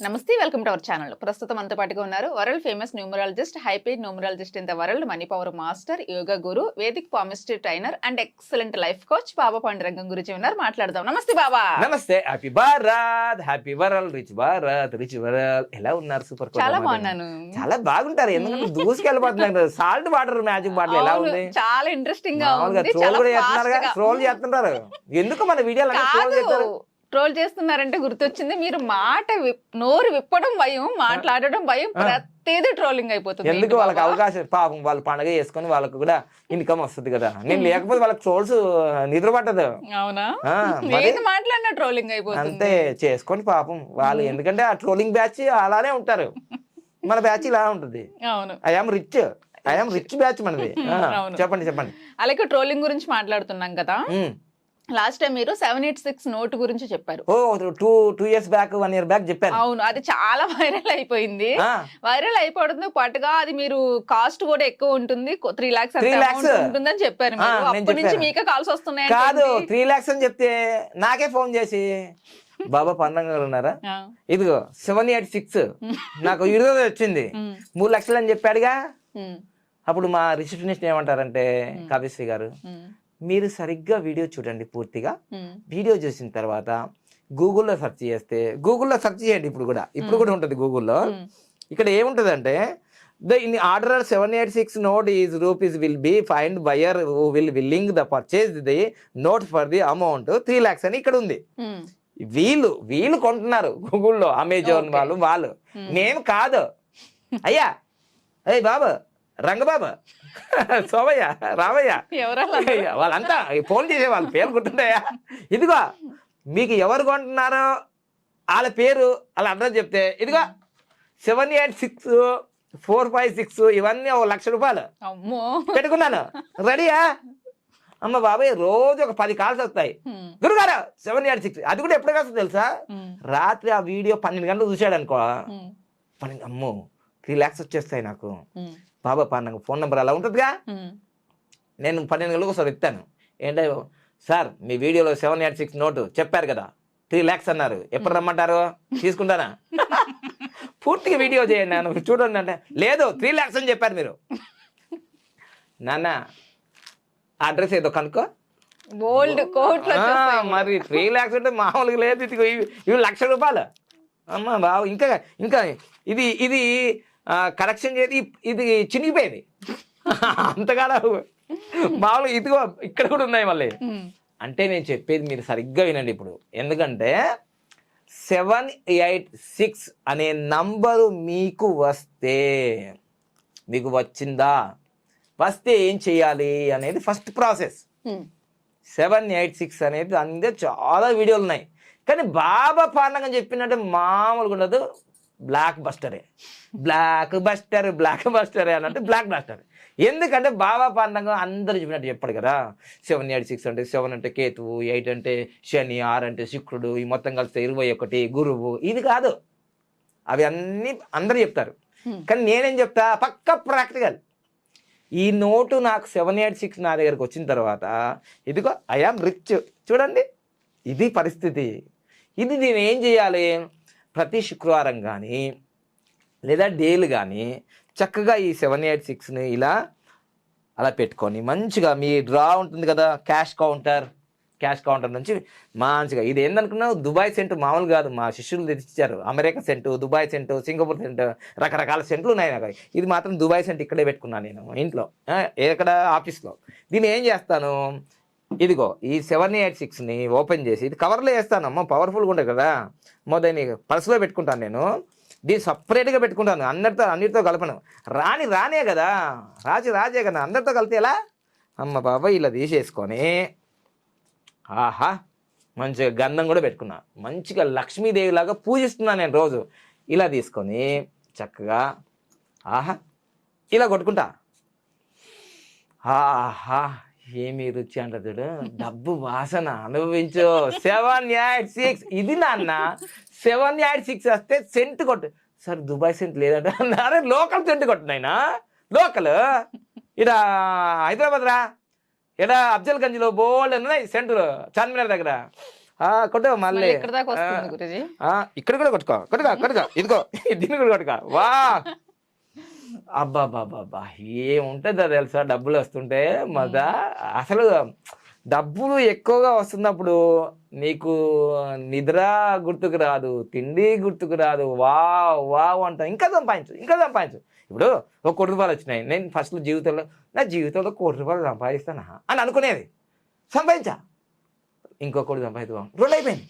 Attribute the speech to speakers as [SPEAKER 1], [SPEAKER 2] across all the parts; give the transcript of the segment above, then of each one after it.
[SPEAKER 1] నమస్తే welcome to our channel. ప్రస్తుతం మనతో పాటుగా ఉన్నారు world famous numerologist hyped numerologist in the world money power master yoga guru vedic palmistry trainer and excellent life coach Baba Pandurangam గురించి ఉన్నారు. మాట్లాడదాం. నమస్తే బాబా.
[SPEAKER 2] నమస్తే happy Bharat happy world rich Bharat rich world ఎలా ఉన్నారు? సూపర్
[SPEAKER 1] చాలా బాగున్నాను.
[SPEAKER 2] చాలా బాగుంటారు. ఎందుకంటే దూసుకెళ్ళిపోతున్నారు సాల్ట్ వాటర్ మ్యాజిక్ బాటిల్ ఎలా ఉంది?
[SPEAKER 1] చాలా
[SPEAKER 2] ఇంట్రెస్టింగ్గా
[SPEAKER 1] ఉంది.
[SPEAKER 2] ట్రోల్ చేస్తున్నారు ఎందుకు మన వీడియోలు ట్రోల్ చేస్తారు?
[SPEAKER 1] ట్రోల్ చేస్తున్నారంటే గుర్తొచ్చింది. మీరు మాట నోరు విప్పడం భయం మాట్లాడడం భయం. ప్రతిదీ ట్రోలింగ్ అయిపోతుంది.
[SPEAKER 2] ఎందుకు వాళ్ళకి? అవకాశం? పాపం వాళ్ళు పండగ చేసుకొని వాళ్ళకు కూడా ఇన్కమ్ వస్తుంది కదా. నేను లేకపోతే వాళ్ళకి ట్రోల్స్ నిద్ర పట్టదు.
[SPEAKER 1] అవునా? ఏది మాట్లాడినా ట్రోలింగ్ అయిపోతుంది.
[SPEAKER 2] అంతే చేసుకోండి పాపం వాళ్ళు ఎందుకంటే ఆ ట్రోలింగ్ బ్యాచ్ అలానే ఉంటారు. మన బ్యాచ్ ఇలా ఉంటుంది.
[SPEAKER 1] అవును.
[SPEAKER 2] I'm rich I'm rich batch మనది. చెప్పండి చెప్పండి.
[SPEAKER 1] అలాగే ట్రోలింగ్ గురించి మాట్లాడుతున్నాం కదా. లాస్ట్ టైం మీరు సెవెన్ ఎయిట్ సిక్స్ నోట్ గురించి చెప్పారు.
[SPEAKER 2] ఓ two two years back one year back చెప్పాను
[SPEAKER 1] అవును అది చాలా వైరల్ అయిపోయింది. వైరల్ అయిపోవడంతో పాటుగా అది మీరు కాస్ట్ కూడా ఎక్కువ ఉంటుంది త్రీ లాక్స్
[SPEAKER 2] Three lakhs?
[SPEAKER 1] ఉంటుందని చెప్పారు అప్పటి నుంచి. మీకే కాల్స్ వస్తున్నాయి
[SPEAKER 2] కాదు త్రీ లాక్స్ అని చెప్తే నాకే ఫోన్ చేసి బాబా పండంగా ఉన్నారా ఇదిగో సెవెన్ ఎయిట్ సిక్స్ నాకు ఇరవై వచ్చింది. మూడు లక్షలు అని చెప్పాడుగా. అప్పుడు మా రిసెప్షనిస్ట్ ఏమంటారంటే కావ్యశ్రీ గారు మీరు సరిగ్గా వీడియో చూడండి పూర్తిగా. వీడియో చూసిన తర్వాత గూగుల్లో సెర్చ్ చేస్తే గూగుల్లో సెర్చ్ చేయండి ఇప్పుడు కూడా. ఇప్పుడు కూడా ఉంటుంది గూగుల్లో. ఇక్కడ ఏముంటుందంటే the in order seven eight six note is rupees will be find buyer will willing the purchase the note for the amount three lakhs అని ఇక్కడ ఉంది. వీళ్ళు వీళ్ళు కొంటున్నారు గూగుల్లో అమెజాన్. వాళ్ళు వాళ్ళు. నేను కాదు. అయ్యా అయ్యి బాబు రంగబాబు. సోమయ్య రామయ్య. వాళ్ళంతా ఫోన్ చేసే వాళ్ళ పేరు గుర్తుంటాయా? ఇదిగో మీకు ఎవరు కొంటున్నారో వాళ్ళ పేరు వాళ్ళ అడ్రస్ చెప్తే ఇదిగో seven eight six four five six ఇవన్నీ ఒక లక్ష రూపాయలు. పెట్టుకున్నాను. రెడీయా? అమ్మ బాబాయ్ రోజు ఒక పది కాల్స్ వస్తాయి. గురుగారు సెవెన్ ఎయిట్ సిక్స్. అది కూడా ఎప్పుడు వస్తుంది తెలుసా? రాత్రి ఆ వీడియో పన్నెండు గంటలు చూశాడు అనుకో పన్నెండు అమ్మో త్రీ ల్యాక్స్ వచ్చేస్తాయి నాకు. బాబా పన్నెండు ఫోన్ నెంబర్ అలా ఉంటుందిగా. నేను పన్నెండు గంటలకు ఒకసారి ఎత్తాను. ఏంటో సార్ మీ వీడియోలో సెవెన్ ఎయిట్ సిక్స్ నోటు చెప్పారు కదా త్రీ ల్యాక్స్ అన్నారు. ఎప్పుడు రమ్మంటారు? తీసుకుంటానా పూర్తిగా వీడియో చేయండి నన్ను చూడండి అంటే లేదు త్రీ ల్యాక్స్ అని చెప్పారు మీరు. నాన్న అడ్రస్ ఏదో కనుక్కో.
[SPEAKER 1] బోల్డ్ కోట్లు వచ్చేస్తాయి.
[SPEAKER 2] మరి త్రీ ల్యాక్స్ అంటే మామూలుగా లేదు ఇవి లక్ష రూపాయలు. అమ్మ బాబు ఇంకా ఇంకా ఇది ఇది కరెక్షన్ చేసి ఇది చినిగిపోయింది. అంతగా మామూలుగా ఇదిగో ఇక్కడ కూడా ఉన్నాయి మళ్ళీ. అంటే నేను చెప్పేది మీరు సరిగ్గా వినండి ఇప్పుడు. ఎందుకంటే సెవెన్ ఎయిట్ సిక్స్ అనే నంబరు మీకు వస్తే మీకు వచ్చిందా? వస్తే ఏం చేయాలి అనేది first process. Seven eight six అనేది అందే చాలా వీడియోలు ఉన్నాయి. కానీ బాబా పాండగ చెప్పినట్టు మామూలుగా ఉండదు. బ్లాక్ బస్టరే బ్లాక్ బస్టర్ బ్లాక్ బస్టరే అన్నట్టు బ్లాక్ బస్టర్ ఎందుకంటే బాబా పాండగ అందరూ చెప్పినట్టు చెప్పాడు కదా. సెవెన్ ఎయిట్ సిక్స్ అంటే సెవెన్ అంటే కేతువు ఎయిట్ అంటే శని ఆరు అంటే శుక్రుడు ఈ మొత్తం కలిస్తే ఇరవై ఒకటి గురువు ఇది కాదు. అవి అన్నీ అందరూ చెప్తారు. కానీ నేనేం చెప్తా? పక్క ప్రాక్టికల్. ఈ నోటు నాకు సెవెన్ ఎయిట్ సిక్స్ నా దగ్గరకు వచ్చిన తర్వాత ఇదిగో ఐఆమ్ రిచ్ చూడండి. ఇది పరిస్థితి. ఇది నేను ఏం చేయాలి? ప్రతి శుక్రవారం కానీ లేదా డేలు కానీ చక్కగా ఈ సెవెన్ ఎయిట్ సిక్స్ని ఇలా అలా పెట్టుకొని మంచిగా మీ డ్రా ఉంటుంది కదా క్యాష్ కౌంటర్ క్యాష్ కౌంటర్ నుంచి మంచిగా. ఇది ఏందనుకున్నావు? దుబాయ్ సెంటు మామూలు కాదు. మా శిష్యులు తెచ్చిచ్చారు. America scent Dubai scent Singapore scent రకరకాల సెంట్లు ఉన్నాయి నాకు ఇది మాత్రం దుబాయ్ సెంట్ ఇక్కడే పెట్టుకున్నాను నేను ఇంట్లో. ఎక్కడ? ఆఫీస్లో. దీన్ని ఏం చేస్తాను? ఇదిగో ఈ సెవెన్ ఎయిట్ సిక్స్ని ఓపెన్ చేసి ఇది కవర్లో వేస్తాను అమ్మ పవర్ఫుల్గా ఉంటుంది కదా. అమ్మో దాన్ని పర్సులో పెట్టుకుంటాను నేను. దీన్ని సపరేట్గా పెట్టుకుంటాను అందరితో అన్నిటితో కలపను. రాని రానే కదా. రాజు రాజే కదా అందరితో కలితే ఎలా? అమ్మ బాబాయ్ ఇలా తీసేసుకొని ఆహా మంచిగా గంధం కూడా పెట్టుకున్నా. మంచిగా లక్ష్మీదేవిలాగా పూజిస్తున్నాను నేను రోజు. ఇలా తీసుకొని చక్కగా ఆహా ఇలా కొట్టుకుంటా. ఆహా ఏమి రుచి అంట చూడు? డబ్బు వాసన అనుభవించు. Seven eight six. ఇది నాన్న సెవెన్ ఎయిట్ సిక్స్ వస్తే సెంట్ కొట్టు. సార్ దుబాయ్ సెంట్ లేదంట. అరే లోకల్ సెంట్ కొట్టినాయినా లోకల్? ఇడ హైదరాబాద్ రా. ఇక్కడ అఫ్జల్ గంజ్లో బోల్డ్ ఉన్నాయి సెంటర్ చార్మినార్ దగ్గర. ఆ, కొట్టు మళ్ళీ.
[SPEAKER 1] ఇక్కడ
[SPEAKER 2] కూడా కొట్టుకో. కొట్టుకో కొట్టుకో. ఇదిగో దీన్ని కూడా కొట్టుకో. వా అబ్బా బాబా ఏముంటుందో తెలుసా? డబ్బులు వస్తుంటే మజా అసలు డబ్బులు ఎక్కువగా వస్తున్నప్పుడు నీకు నిద్ర గుర్తుకు రాదు తిండి గుర్తుకు రాదు వా వావ్ అంట ఇంకా సంపాదించు ఇంకా సంపాదించు. ఇప్పుడు ఒక కోటి రూపాయలు వచ్చినాయి. నేను ఫస్ట్ జీవితంలో నా జీవితంలో కోటి రూపాయలు సంపాదిస్తానా? అని అనుకునేది. సంపాదించా. ఇంకో కోటి సంపాదిద్దాం. రెండు అయిపోయింది.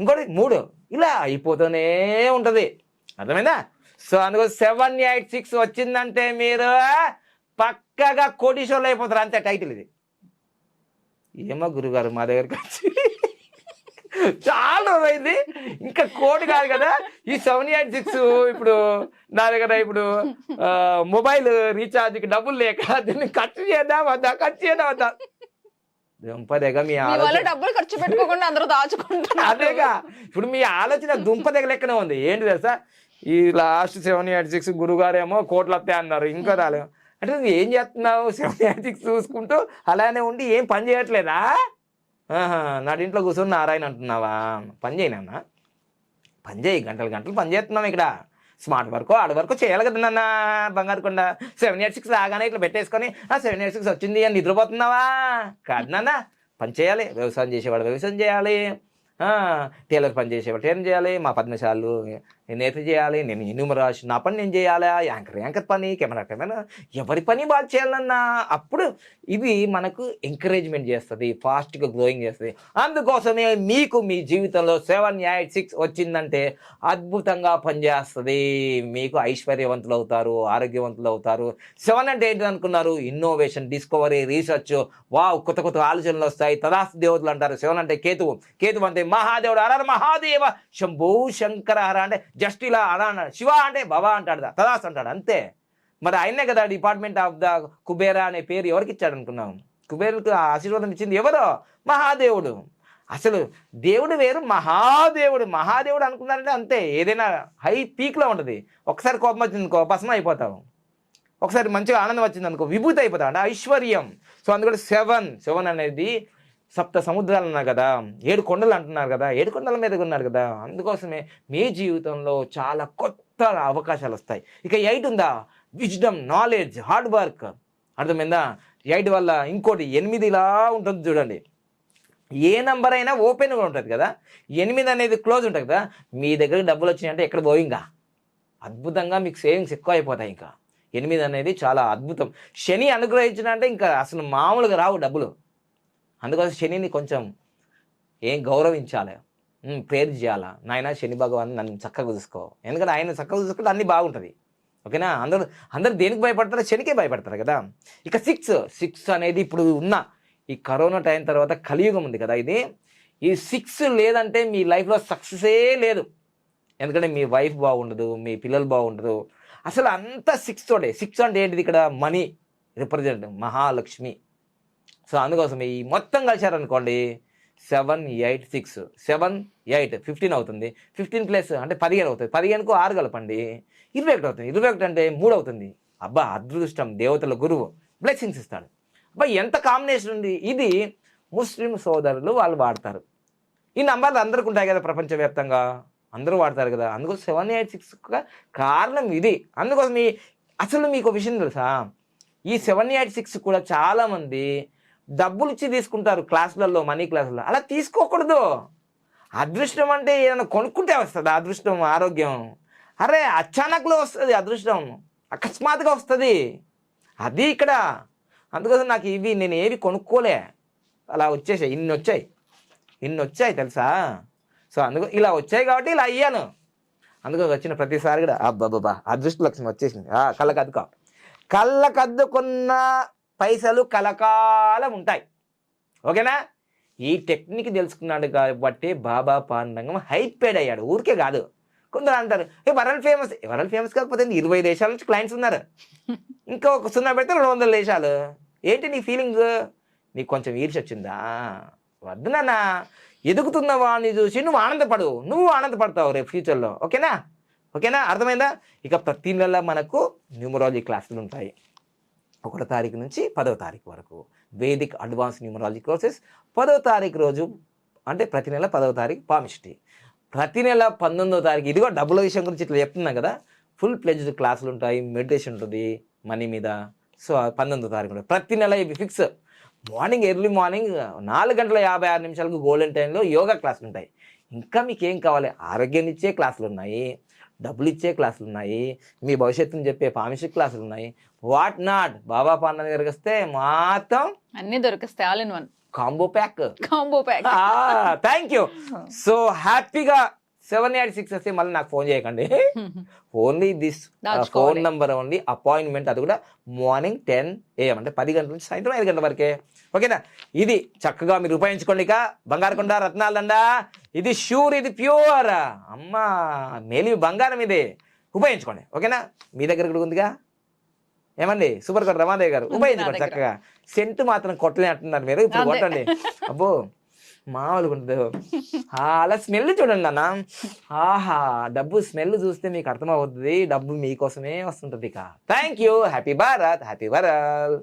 [SPEAKER 2] ఇంకోటి మూడు. ఇలా అయిపోతూనే ఉంటుంది. అర్థమైందా? సో అందుకు సెవెన్ ఎయిట్ సిక్స్ వచ్చిందంటే మీరు పక్కగా కోటీశ్వర్లు అయిపోతారు. అంతే టైటిల్ ఇది. ఏమో గురుగారు మా దగ్గరికి వచ్చి చాలా రోజైంది ఇంకా కోటి కాదు కదా. ఈ సెవెన్ ఎయిట్ సిక్స్ ఇప్పుడు నా దగ్గర ఇప్పుడు మొబైల్ రీఛార్జ్కి డబ్బులు లేక దీన్ని ఖర్చు చేద్దాం వద్దా ఖర్చు చేద్దాం వద్దా. దుంపదేగా మీ ఆలోచన
[SPEAKER 1] డబ్బులు ఖర్చు పెట్టుకోకుండా అందరూ దాచుకుంటున్నారు.
[SPEAKER 2] అదేగా. ఇప్పుడు మీ ఆలోచన దుంప దగ్గర లెక్కనే ఉంది. ఏంటి తెలుసా? ఈ లాస్ట్ సెవెన్ ఎయిట్ సిక్స్ గురుగారేమో కోట్లు వస్తాయి అన్నారు. ఇంకా రాలేదు అంటే నువ్వు ఏం చేస్తున్నావు? సెవెన్ ఎయిట్ సిక్స్ చూసుకుంటూ అలానే ఉండి ఏం పని చేయట్లేదా? ఆహా, నా ఇంట్లో కూర్చొని నారాయణ అంటున్నావా? పని చేయనన్నా పని చేయి. గంటలు గంటలు పని చేస్తున్నాం ఇక్కడ. స్మార్ట్ వర్క్ ఆడ వర్క్ చేయాలి కదా నాన్న. బంగారు కొండ. సెవెన్ ఎయిట్ సిక్స్ రాగానే ఇట్లా పెట్టేసుకొని ఆ సెవెన్ ఎయిట్ సిక్స్ వచ్చింది అని నిద్రపోతున్నావా? కాదు నాన్న. పని చేయాలి. వ్యవసాయం చేసేవాడు వ్యవసాయం చేయాలి. టైలర్ పని చేసేవాడు టైలర్ చేయాలి. మా పద్మశాలు నేత చేయాలి నేను ఎన్యూమరాసి నా పని నేను చేయాలా యాంకర్ యాంకర్ పని కెమెరా కెమెరా ఎవరి పని వాళ్ళు చేయాలన్నా అప్పుడు ఇది మనకు ఎంకరేజ్మెంట్ చేస్తుంది ఫాస్ట్గా గ్రోయింగ్ చేస్తుంది. అందుకోసమే మీకు మీ జీవితంలో సెవెన్ ఎయిట్ సిక్స్ వచ్చిందంటే అద్భుతంగా పనిచేస్తుంది. మీకు ఐశ్వర్యవంతులు అవుతారు ఆరోగ్యవంతులు అవుతారు. సెవెన్ అంటే ఏంటి అనుకున్నారు? ఇన్నోవేషన్ డిస్కవరీ రీసెర్చ్ వావ్ కొత్త కొత్త ఆలోచనలు వస్తాయి. తదాస్తు దేవతలు అంటారు. సెవెన్ అంటే కేతువు. కేతువు అంటే మహాదేవుడు. అర మహాదేవ. శంభూ శంకర అంటే జస్ట్ ఇలా అలా అన్నాడు. శివ అంటే భవ అంటాడు తదాస్ అంటాడు అంతే. మరి ఆయనే కదా డిపార్ట్మెంట్ ఆఫ్ ద కుబేరా అనే పేరు ఎవరికి ఇచ్చాడు అనుకున్నాం? కుబేరుకు ఆశీర్వాదం ఇచ్చింది ఎవరు? మహాదేవుడు. అసలు దేవుడు వేరు మహాదేవుడు. మహాదేవుడు అనుకున్నారంటే అంతే. ఏదైనా హై పీక్లో ఉంటుంది. ఒకసారి కోపం వచ్చింది అనుకో భస్మం అయిపోతావు. ఒకసారి మంచిగా ఆనందం వచ్చింది అనుకో విభూతి అయిపోతావు. అంటే ఐశ్వర్యం. సో అందుకని సెవెన్ సెవెన్ అనేది సప్త సముద్రాలు అన్నారు కదా ఏడు కొండలు అంటున్నారు కదా ఏడు కొండల మీద ఉన్నారు కదా అందుకోసమే మీ జీవితంలో చాలా కొత్త అవకాశాలు వస్తాయి. ఇక ఎయిట్ ఉందా? విజ్డమ్ నాలెడ్జ్ హార్డ్ వర్క్ అర్థమైందా? ఎయిట్ వల్ల ఇంకోటి ఎనిమిదిలా ఉంటుంది చూడండి. ఏ నంబర్ అయినా ఓపెన్గా ఉంటుంది కదా. ఎనిమిది అనేది క్లోజ్ ఉంటుంది కదా. మీ దగ్గర డబ్బులు వచ్చినాయంటే ఎక్కడ పోయింగా? అద్భుతంగా మీకు సేవింగ్స్ ఎక్కువ అయిపోతాయి ఇంకా. ఎనిమిది అనేది చాలా అద్భుతం. శని అనుగ్రహించిన అంటే ఇంకా అసలు మామూలుగా రావు డబ్బులు. అందుకోసం శనిని కొంచెం ఏం గౌరవించాలి. ప్రేర్ చేయాలా? నాయన శని భగవాన్ నన్ను చక్కగా చూసుకో. ఎందుకంటే ఆయన చక్కగా చూసుకుంటే అన్నీ బాగుంటుంది. ఓకేనా? అందరూ అందరూ దేనికి భయపడతారు? శనికే భయపడతారు కదా? ఇక సిక్స్ సిక్స్ అనేది ఇప్పుడు ఉన్న ఈ కరోనా టైం తర్వాత కలియుగం ఉంది కదా ఇది. ఈ సిక్స్ లేదంటే మీ లైఫ్లో సక్సెసే లేదు. ఎందుకంటే మీ వైఫ్ బాగుండదు మీ పిల్లలు బాగుండదు అసలు అంతా సిక్స్ తోటే. సిక్స్ అంటే ఏంటిది ఇక్కడ? Money represent Mahalakshmi. సో అందుకోసం ఈ మొత్తం కలిశారనుకోండి seven eight six. Seven eight fifteen అవుతుంది. ఫిఫ్టీన్ ప్లస్ అంటే పదిహేను అవుతుంది. పదిహేనుకు ఆరు కలపండి. ఇరవై ఒకటి అవుతుంది. ఇరవై ఒకటి అంటే మూడు అవుతుంది. అబ్బా అదృష్టం. దేవతల గురువు. బ్లెస్సింగ్స్ ఇస్తాడు. అబ్బా ఎంత కాంబినేషన్ ఉంది. ఇది ముస్లిం సోదరులు వాళ్ళు వాడతారు. ఈ నంబర్లు అందరికి ఉంటాయి కదా ప్రపంచవ్యాప్తంగా. అందరూ వాడతారు కదా. అందుకోసం సెవెన్ ఎయిట్ సిక్స్ కారణం ఇది. అందుకోసం ఈ అసలు మీకు విషయం తెలుసా? ఈ సెవెన్ ఎయిట్ సిక్స్ కూడా చాలామంది డబ్బులు ఇచ్చి తీసుకుంటారు క్లాసులలో మనీ క్లాసులలో. అలా తీసుకోకూడదు. అదృష్టం అంటే ఏదైనా కొనుక్కుంటే వస్తుంది అదృష్టం ఆరోగ్యం? అరే అచానక్లో వస్తుంది అదృష్టం. అకస్మాత్తుగా వస్తుంది. అది ఇక్కడ. అందుకోసం నాకు ఇవి నేను ఏవి కొనుక్కోలే. అలా వచ్చేసాయి. ఇన్ని వచ్చాయి. ఇన్ని వచ్చాయి తెలుసా? సో అందుకు ఇలా వచ్చాయి కాబట్టి ఇలా అయ్యాను. అందుకు వచ్చిన ప్రతిసారి కూడా అబ్బాబ్బా అదృష్ట లక్ష్యం వచ్చేసింది. ఆ, కళ్ళకద్దుకున్న పైసలు కలకాలం ఉంటాయి. ఓకేనా? ఈ టెక్నిక్ తెలుసుకున్నాడు కాబట్టి బాబా పాండంగం హైపేడ్ అయ్యాడు. ఊరికే కాదు. కొందరు అంటారు ఏ వరల్డ్ ఫేమస్ వరల్డ్ ఫేమస్ కాకపోతే? ఇరవై దేశాల నుంచి క్లయింట్స్ ఉన్నారు. ఇంకా ఒక సున్నా పెడితే రెండు వందల దేశాలు. ఏంటి నీ ఫీలింగ్ నీకు కొంచెం ఈర్ష వచ్చిందా? వద్దు నాన్న. ఎదుగుతున్న వాడిని చూసి నువ్వు ఆనందపడు. నువ్వు ఆనందపడతావు రేపు ఫ్యూచర్లో ఓకేనా? ఓకేనా? అర్థమైందా? ఇక ప్రతి నెల మనకు న్యూమరాలజీ క్లాసులు ఉంటాయి. ఒకటో తారీఖు నుంచి పదో తారీఖు వరకు. వేదిక్ అడ్వాన్స్ న్యూమరాలజీ కోర్సెస్ పదో తారీఖు రోజు అంటే ప్రతి నెల పదవ తారీఖు పామిస్ట్రీ ప్రతి నెల పంతొమ్మిదవ తారీఖు ఇదిగో డబ్బుల విషయం గురించి ఇట్లా చెప్తున్నాం కదా ఫుల్ ప్లెజ్డ్ క్లాసులు ఉంటాయి మెడిటేషన్ ఉంటుంది మనీ మీద. సో పంతొమ్మిదో తారీఖు ఉంటుంది ప్రతి నెల ఇవి ఫిక్స్ మార్నింగ్ ఎర్లీ మార్నింగ్ నాలుగు గంటల యాభై ఆరు నిమిషాలకు గోల్డెన్ టైంలో యోగా క్లాసులు ఉంటాయి. ఇంకా మీకు ఏం కావాలి? ఆరోగ్యం ఇచ్చే క్లాసులు ఉన్నాయి. డబ్బులు ఇచ్చే క్లాసులు ఉన్నాయి మీ భవిష్యత్తుని చెప్పే పామిషి క్లాసులు ఉన్నాయి వాట్ నాట్ బాబా పాండ దగ్గరికి వస్తే మొత్తం
[SPEAKER 1] అన్ని దొరికిస్తాయి all in one
[SPEAKER 2] combo pack
[SPEAKER 1] combo pack
[SPEAKER 2] thank you so హ్యాపీగా సెవెన్ ఎయిట్ సిక్స్ వస్తే మళ్ళీ నాకు ఫోన్ చేయకండి. Only this. Phone number only appointment అది కూడా మార్నింగ్ టెన్ ఏఎం అంటే పది గంటల నుంచి సాయంత్రం ఐదు గంటల వరకే. ఓకేనా ఇది చక్కగా మీరు ఉపయోగించుకోండి ఇక. బంగారకొండ రత్నాలండ ఇది షూర్ ఇది ప్యూర్. అమ్మా మేలి బంగారం ఇది. ఉపయోగించుకోండి ఓకేనా? మీ దగ్గర కూడా ఉందిగా? ఏమండి? సూపర్ కొట్ట రమాదేవి గారు ఉపయోగించుకోండి. చక్కగా. సెంట్ మాత్రం కొట్టలే అంటున్నారు మీరు ఇప్పుడు. కొట్టండి. అబ్బో మామూలుగా ఉండదు. అలా స్మెల్ చూడండి అన్న ఆహా డబ్బు స్మెల్ చూస్తే మీకు అర్థమవుతుంది. డబ్బు మీకోసమే వస్తుంటుంది ఇక. Thank you happy Bharat happy Bharat